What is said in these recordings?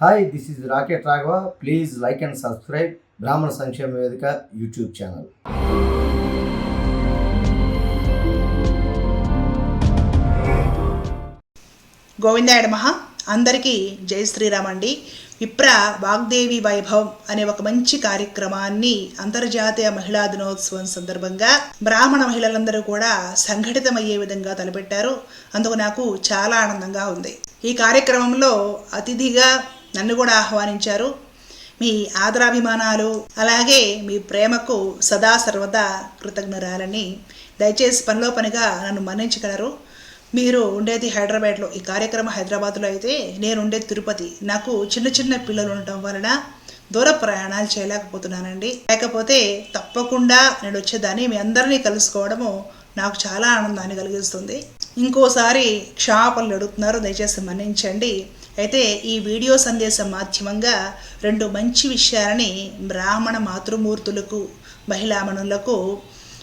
Hi this is rocket Raghava please like and subscribe బ్రాహ్మణ సంక్షేమ వేదిక యూట్యూబ్ ఛానల్ గోవిందాయ మహా అందరికీ జై శ్రీరామ్ అండి. విప్ర వాగ్దేవి వైభవం అనే ఒక మంచి కార్యక్రమాన్ని అంతర్జాతీయ మహిళా దినోత్సవం సందర్భంగా బ్రాహ్మణ మహిళలందరూ కూడా సంఘటితమయ్యే విధంగా తలపెట్టారు. అందుకు నాకు చాలా ఆనందంగా ఉంది. ఈ కార్యక్రమంలో అతిథిగా నన్ను కూడా ఆహ్వానించారు. మీ ఆదరాభిమానాలు అలాగే మీ ప్రేమకు సదా సర్వదా కృతజ్ఞరాలని దయచేసి పనిలో పనిగా నన్ను మన్నించగలరు. మీరు ఉండేది హైదరాబాద్లో. ఈ కార్యక్రమం హైదరాబాద్లో అయితే నేను ఉండేది తిరుపతి. నాకు చిన్న చిన్న పిల్లలు ఉండటం వలన దూర ప్రయాణాలు చేయలేకపోతున్నానండి. లేకపోతే తప్పకుండా నేను వచ్చేదాన్ని మీ అందరినీ కలుసుకోవడము నాకు చాలా ఆనందాన్ని కలిగిస్తుంది. ఇంకోసారి క్షమాపణలు అడుగుతున్నారు. దయచేసి మన్నించండి. అయితే ఈ వీడియో సందేశం మాధ్యమంగా రెండు మంచి విషయాలని బ్రాహ్మణ మాతృమూర్తులకు మహిళామణులకు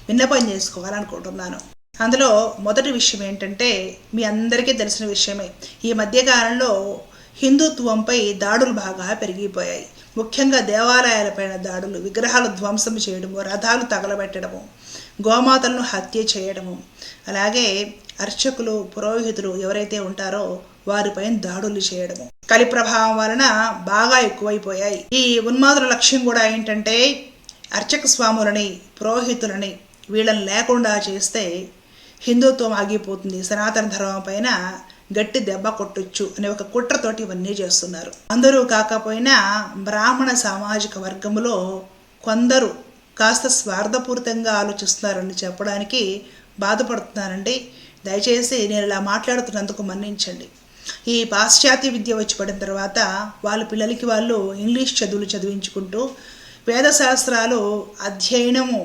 విన్నపం చేసుకోవాలనుకుంటున్నాను. అందులో మొదటి విషయం ఏంటంటే మీ అందరికీ తెలిసిన విషయమే. ఈ మధ్యకాలంలో హిందుత్వంపై దాడులు బాగా పెరిగిపోయాయి. ముఖ్యంగా దేవాలయాలపైన దాడులు విగ్రహాలు ధ్వంసం చేయడము రథాలు తగలబెట్టడము గోమాతలను హత్య చేయడము. అలాగే అర్చకులు పురోహితులు ఎవరైతే ఉంటారో వారిపైన దాడులు చేయడము. కలి ప్రభావం వలన బాగా ఎక్కువైపోయాయి. ఈ ఉన్మాదుల లక్ష్యం కూడా ఏంటంటే అర్చక స్వాములని పురోహితులని వీళ్ళని లేకుండా చేస్తే హిందుత్వం ఆగిపోతుంది. సనాతన ధర్మం పైన గట్టి దెబ్బ కొట్టొచ్చు అనే ఒక కుట్రతోటి ఇవన్నీ చేస్తున్నారు. అందరూ కాకపోయినా బ్రాహ్మణ సామాజిక వర్గంలో కొందరు కాస్త స్వార్థపూరితంగా ఆలోచిస్తున్నారని చెప్పడానికి బాధపడుతున్నానండి. దయచేసి నేను ఇలా మాట్లాడుతున్నందుకు మన్నించండి. ఈ పాశ్చాత్య విద్య వచ్చి పడిన తర్వాత వాళ్ళ పిల్లలకి వాళ్ళు ఇంగ్లీష్ చదువులు చదివించుకుంటూ వేద శాస్త్రాలు అధ్యయనము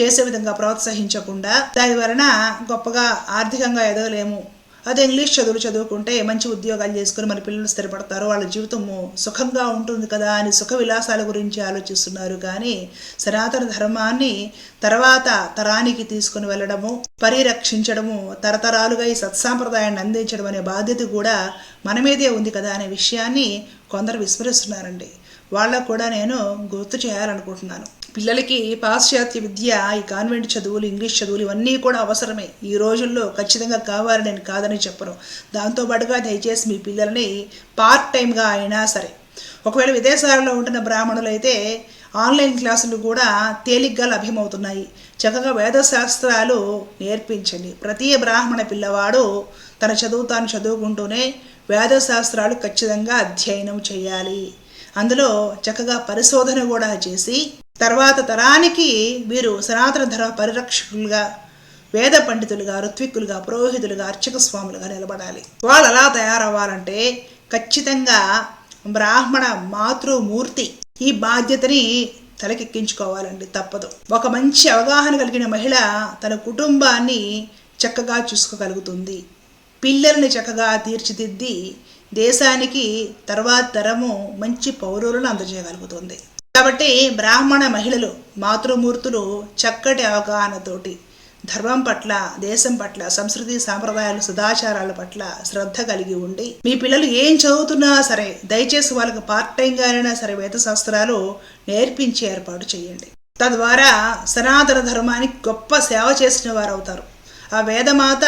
చేసే విధంగా ప్రోత్సహించకుండా దాని వలన గొప్పగా ఆర్థికంగా ఎదగలేము. అదే ఇంగ్లీష్ చదువులు చదువుకుంటే మంచి ఉద్యోగాలు చేసుకుని మన పిల్లలు స్థిరపడతారు వాళ్ళ జీవితము సుఖంగా ఉంటుంది కదా అని సుఖ విలాసాల గురించి ఆలోచిస్తున్నారు. కానీ సనాతన ధర్మాన్ని తర్వాత తరానికి తీసుకుని వెళ్ళడము పరిరక్షించడము తరతరాలుగా ఈ సత్సాంప్రదాయాన్ని అందించడం అనే బాధ్యత కూడా మన మీదే ఉంది కదా అనే విషయాన్ని కొందరు విస్మరిస్తున్నారండి. వాళ్ళకు కూడా నేను గుర్తు చేయాలనుకుంటున్నాను. పిల్లలకి పాశ్చాత్య విద్య ఈ కాన్వెంట్ చదువులు ఇంగ్లీష్ చదువులు ఇవన్నీ కూడా అవసరమే. ఈ రోజుల్లో ఖచ్చితంగా కావాలి నేను కాదని చెప్పను. దాంతోపాటుగా దయచేసి మీ పిల్లల్ని పార్ట్ టైంగా అయినా సరే. ఒకవేళ విదేశాలలో ఉంటున్న బ్రాహ్మణులు అయితే ఆన్లైన్ క్లాసులు కూడా తేలిగ్గా లభ్యమవుతున్నాయి. చక్కగా వేదశాస్త్రాలు నేర్పించండి. ప్రతి బ్రాహ్మణ పిల్లవాడు తన చదువు తాను చదువుకుంటూనే వేదశాస్త్రాలు ఖచ్చితంగా అధ్యయనం చేయాలి. అందులో చక్కగా పరిశోధన కూడా చేసి తర్వాత తరానికి వీరు సనాతన ధర్మ పరిరక్షకులుగా వేద పండితులుగా ఋత్విక్కులుగా పురోహితులుగా అర్చక స్వాములుగా నిలబడాలి. వాళ్ళు ఎలా తయారవ్వాలంటే ఖచ్చితంగా బ్రాహ్మణ మాతృమూర్తి ఈ బాధ్యతని తలకెక్కించుకోవాలండి తప్పదు. ఒక మంచి అవగాహన కలిగిన మహిళ తన కుటుంబాన్ని చక్కగా చూసుకోగలుగుతుంది. పిల్లల్ని చక్కగా తీర్చిదిద్ది దేశానికి తర్వాత తరము మంచి పౌరులను అందజేయగలుగుతుంది. కాబట్టి బ్రాహ్మణ మహిళలు మాతృమూర్తులు చక్కటి అవగాహనతోటి ధర్మం పట్ల దేశం పట్ల సంస్కృతి సాంప్రదాయాలు సదాచారాల పట్ల శ్రద్ధ కలిగి ఉండి మీ పిల్లలు ఏం చదువుతున్నా సరే దయచేసి వాళ్ళకి పార్ట్ టైంగానైనా సరే వేద శాస్త్రాలు నేర్పించి ఏర్పాటు చేయండి. తద్వారా సనాతన ధర్మానికి గొప్ప సేవ చేసిన వారు అవుతారు ఆ వేదమాత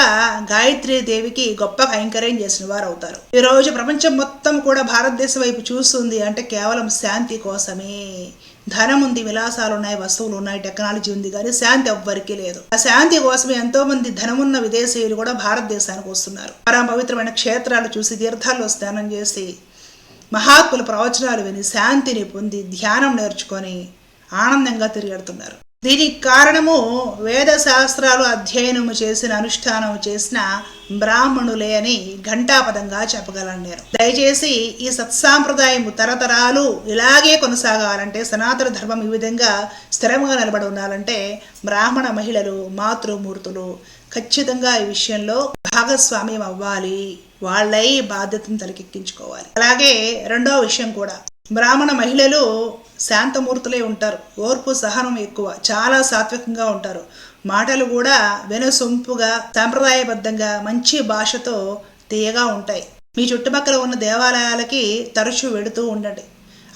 గాయత్రి దేవికి గొప్ప కైంకర్యం చేసిన వారు అవుతారు ఈ రోజు ప్రపంచం మొత్తం కూడా భారతదేశం వైపు చూస్తుంది అంటే కేవలం శాంతి కోసమే. ధనం ఉంది విలాసాలు ఉన్నాయి వస్తువులు ఉన్నాయి టెక్నాలజీ ఉంది కానీ శాంతి ఎవ్వరికీ లేదు. ఆ శాంతి కోసమే ఎంతో మంది ధనమున్న విదేశీయులు కూడా భారతదేశానికి వస్తున్నారు. పరమ పవిత్రమైన క్షేత్రాలు చూసి తీర్థాల్లో స్నానం చేసి మహాత్ముల ప్రవచనాలు విని శాంతిని పొంది ధ్యానం నేర్చుకొని ఆనందంగా తిరిగెడుతున్నారు. దీనికి కారణము వేద శాస్త్రాలు అధ్యయనము చేసిన అనుష్ఠానం చేసిన బ్రాహ్మణులే అని ఘంటాపదంగా చెప్పగలను నేను దయచేసి ఈ సత్సాంప్రదాయము తరతరాలు ఇలాగే కొనసాగాలంటే సనాతన ధర్మం ఈ విధంగా స్థిరంగా నిలబడి ఉండాలంటే బ్రాహ్మణ మహిళలు మాతృమూర్తులు ఖచ్చితంగా ఈ విషయంలో భాగస్వామ్యం అవ్వాలి. వాళ్ళై బాధ్యతను తలకెక్కించుకోవాలి. అలాగే రెండవ విషయం కూడా. బ్రాహ్మణ మహిళలు శాంతమూర్తులే ఉంటారు. ఓర్పు సహనం ఎక్కువ. చాలా సాత్వికంగా ఉంటారు. మాటలు కూడా వెనుసొంపుగా సాంప్రదాయబద్ధంగా మంచి భాషతో తీయగా ఉంటాయి. మీ చుట్టుపక్కల ఉన్న దేవాలయాలకి తరచూ వెడుతూ ఉండండి.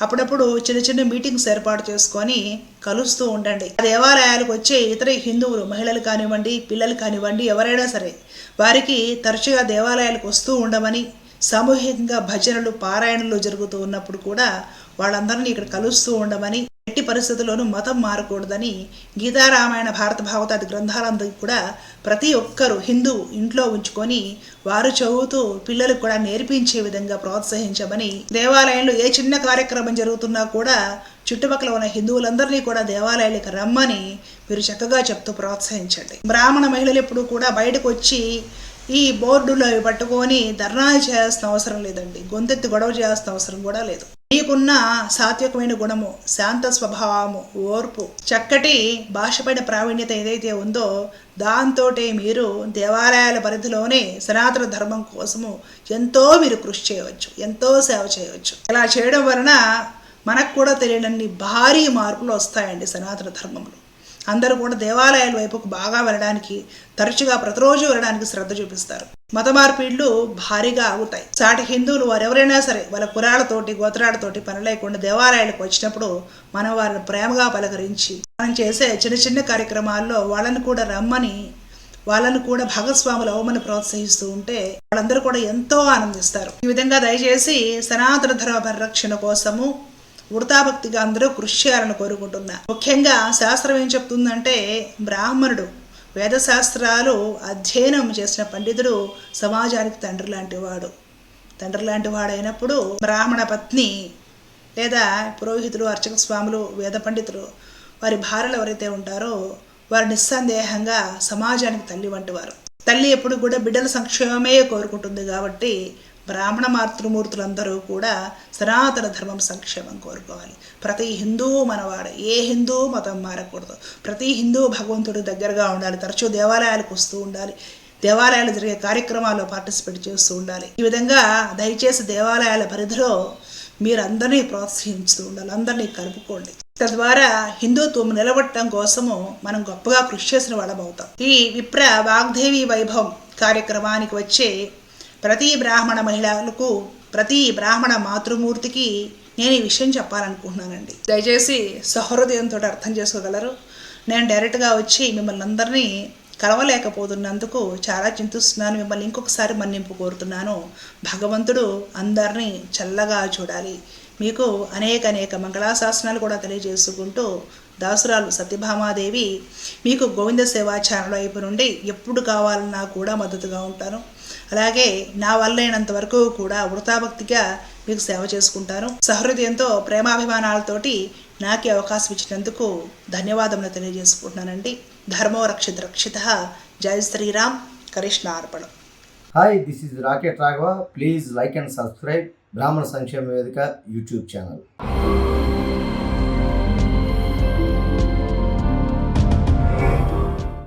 అప్పుడప్పుడు చిన్న చిన్న మీటింగ్స్ ఏర్పాటు చేసుకొని కలుస్తూ ఉండండి. ఆ దేవాలయాలకు వచ్చే ఇతర హిందువులు మహిళలు కానివ్వండి పిల్లలు కానివ్వండి ఎవరైనా సరే వారికి తరచుగా దేవాలయాలకు వస్తూ ఉండమని సామూహికంగా భజనలు పారాయణలు జరుగుతూ ఉన్నప్పుడు కూడా వాళ్ళందరినీ ఇక్కడ కలుస్తూ ఉండమని ఎట్టి పరిస్థితుల్లోనూ మతం మారకూడదని గీతారామాయణ భారత భాగవతాది గ్రంథాలందరికీ కూడా ప్రతి ఒక్కరూ హిందూ ఇంట్లో ఉంచుకొని వారు చదువుతూ పిల్లలకు కూడా నేర్పించే విధంగా ప్రోత్సహించమని దేవాలయంలో ఏ చిన్న కార్యక్రమం జరుగుతున్నా కూడా చుట్టుపక్కల ఉన్న హిందువులందరినీ కూడా దేవాలయాలకు రమ్మని మీరు చక్కగా చెప్తూ ప్రోత్సహించండి. బ్రాహ్మణ మహిళలు ఎప్పుడు కూడా బయటకు వచ్చి ఈ బోర్డులో అవి పట్టుకొని ధర్నాలు చేయాల్సిన అవసరం లేదండి. గొంతెత్తి గొడవ చేయాల్సిన అవసరం కూడా లేదు. నీకున్న సాత్వికమైన గుణము శాంత స్వభావము ఓర్పు చక్కటి భాషపైన ప్రావీణ్యత ఏదైతే ఉందో దాంతోటే మీరు దేవాలయాల పరిధిలోనే సనాతన ధర్మం కోసము ఎంతో మీరు కృషి చేయవచ్చు ఎంతో సేవ చేయవచ్చు. ఇలా చేయడం వలన మనకు కూడా తెలియనన్ని భారీ మార్పులు వస్తాయండి సనాతన ధర్మంలో. అందరూ కూడా దేవాలయాల వైపుకు బాగా వెళ్ళడానికి తరచుగా ప్రతిరోజు వెళ్ళడానికి శ్రద్ధ చూపిస్తారు. మత మార్పిడ్లు భారీగా ఆగుతాయి సాటి హిందువులు వారు ఎవరైనా సరే వాళ్ళ కులాలతోటి గోత్రాలతోటి పని లేకుండా దేవాలయాలకు వచ్చినప్పుడు మనం వారిని ప్రేమగా పలకరించి మనం చేసే చిన్న చిన్న కార్యక్రమాల్లో వాళ్ళని కూడా రమ్మని వాళ్ళను కూడా భాగస్వాములు అవ్వమని ప్రోత్సహిస్తూ ఉంటే వాళ్ళందరూ కూడా ఎంతో ఆనందిస్తారు. ఈ విధంగా దయచేసి సనాతన ధర్మ పరిరక్షణ కోసము వృతాభక్తిగా అందరూ కృషి చేయాలని కోరుకుంటున్నా. ముఖ్యంగా శాస్త్రం ఏం చెప్తుందంటే బ్రాహ్మణుడు వేదశాస్త్రాలు అధ్యయనం చేసిన పండితుడు సమాజానికి తండ్రి లాంటి వాడు. తండ్రి లాంటి వాడైనప్పుడు బ్రాహ్మణ పత్ని లేదా పురోహితులు అర్చక స్వాములు వేద పండితులు వారి భార్యలు ఎవరైతే ఉంటారో వారు నిస్సందేహంగా సమాజానికి తల్లి వంటి వారు తల్లి ఎప్పుడు కూడా బిడ్డల సంక్షేమమే కోరుకుంటుంది కాబట్టి బ్రాహ్మణ మాతృమూర్తులందరూ కూడా సనాతన ధర్మం సంక్షేమం కోరుకోవాలి. ప్రతి హిందూ మనవాడు ఏ హిందూ మతం మారకూడదు. ప్రతి హిందూ భగవంతుడి దగ్గరగా ఉండాలి. తరచూ దేవాలయాలకు వస్తూ ఉండాలి. దేవాలయాలు జరిగే కార్యక్రమాల్లో పార్టిసిపేట్ చేస్తూ ఉండాలి. ఈ విధంగా దయచేసి దేవాలయాల పరిధిలో మీరు అందరినీ ప్రోత్సహించుతూ ఉండాలి. అందరినీ కలుపుకోండి. తద్వారా హిందుత్వం నిలబడటం కోసము మనం గొప్పగా కృషి చేసిన వాళ్ళం అవుతాం. ఈ విప్ర వాగ్దేవి వైభవం కార్యక్రమానికి వచ్చే ప్రతి బ్రాహ్మణ మహిళలకు ప్రతి బ్రాహ్మణ మాతృమూర్తికి నేను ఈ విషయం చెప్పాలనుకుంటున్నానండి. దయచేసి సహృదయంతో అర్థం చేసుకోగలరు. నేను డైరెక్ట్గా వచ్చి మిమ్మల్ని అందరినీ కలవలేకపోతున్నందుకు చాలా చింతిస్తున్నాను. మిమ్మల్ని ఇంకొకసారి మన్నింపు కోరుతున్నాను. భగవంతుడు అందరినీ చల్లగా చూడాలి. మీకు అనేక అనేక మంగళాశాసనాలు కూడా తెలియజేసుకుంటూ దాసురాలు సత్యభామాదేవి మీకు గోవింద సేవా ఛానల్ వైపు నుండి ఎప్పుడు కావాలన్నా కూడా మద్దతుగా ఉంటాను అలాగే నా వల్లైనంత వరకు కూడా వృతాభక్తిగా మీకు సేవ చేసుకుంటాను. సహృదయంతో ప్రేమాభిమానాలతోటి నాకు అవకాశం ఇచ్చినందుకు ధన్యవాదములు తెలియజేసుకుంటున్నానండి. ధర్మో రక్షిత రక్షిత జై Sriram. కృష్ణార్పణం hi this is rocket Raghava please like and subscribe బ్రాహ్మణ సంక్షేమ వేదిక యూట్యూబ్ ఛానల్